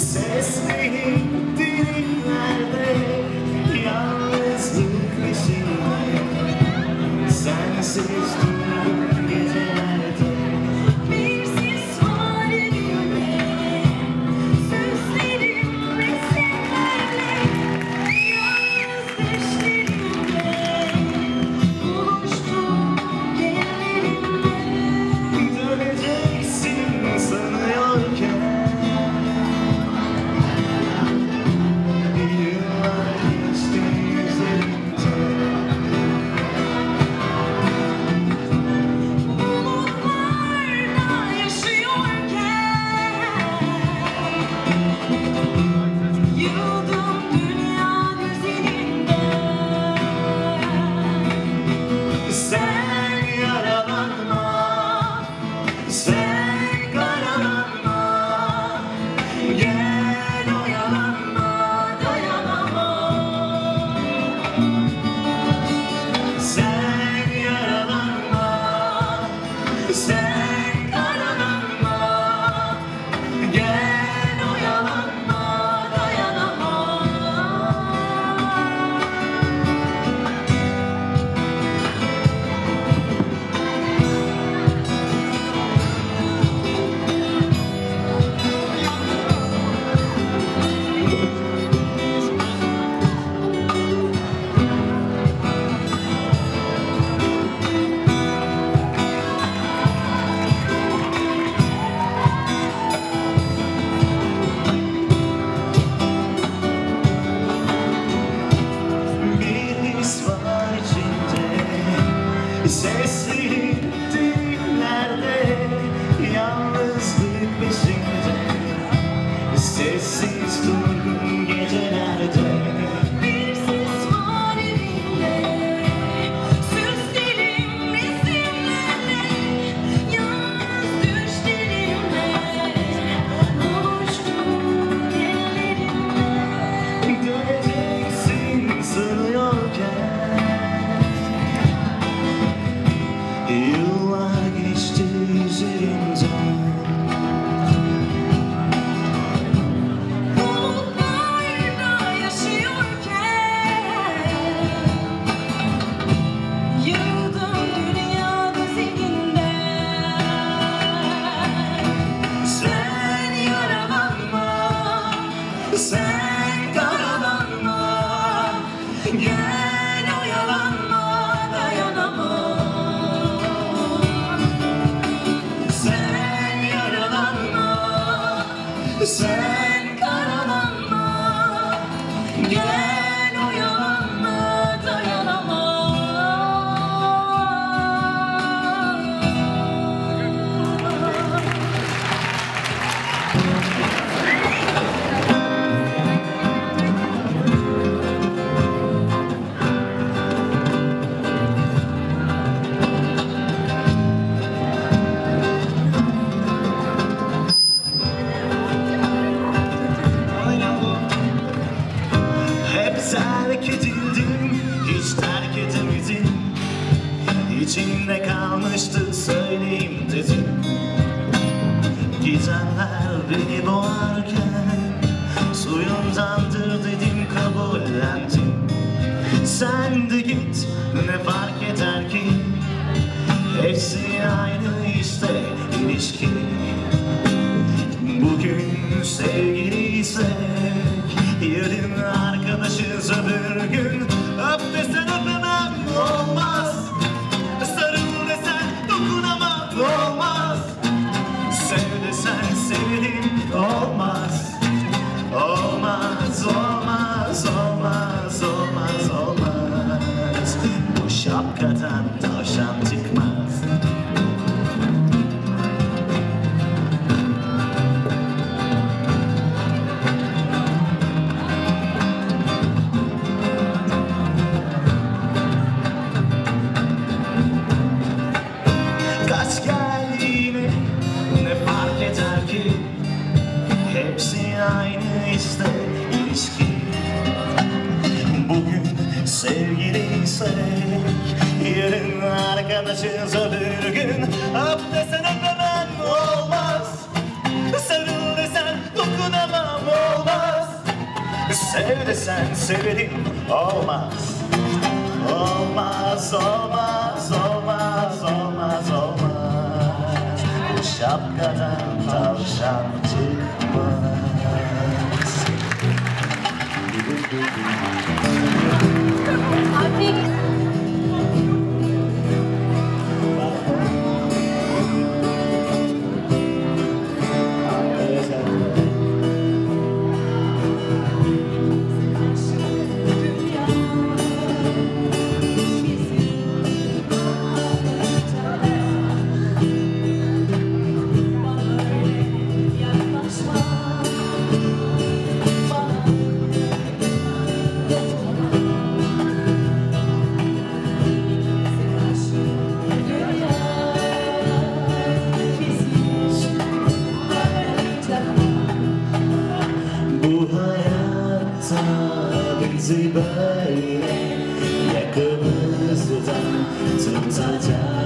sesleri derinlerde Yalnızlık peşinde. Sensiz love. Hepsi aynı işte ilişki. Bugün sevgi Sarnıcız öbür gün Öp desene olmaz. Sarıl desen dokunamam olmaz. Sev desen severim olmaz. Olmaz, olmaz, olmaz, olmaz, olmaz. Bu şapkadan tavşan çıkmaz. Abi. Xa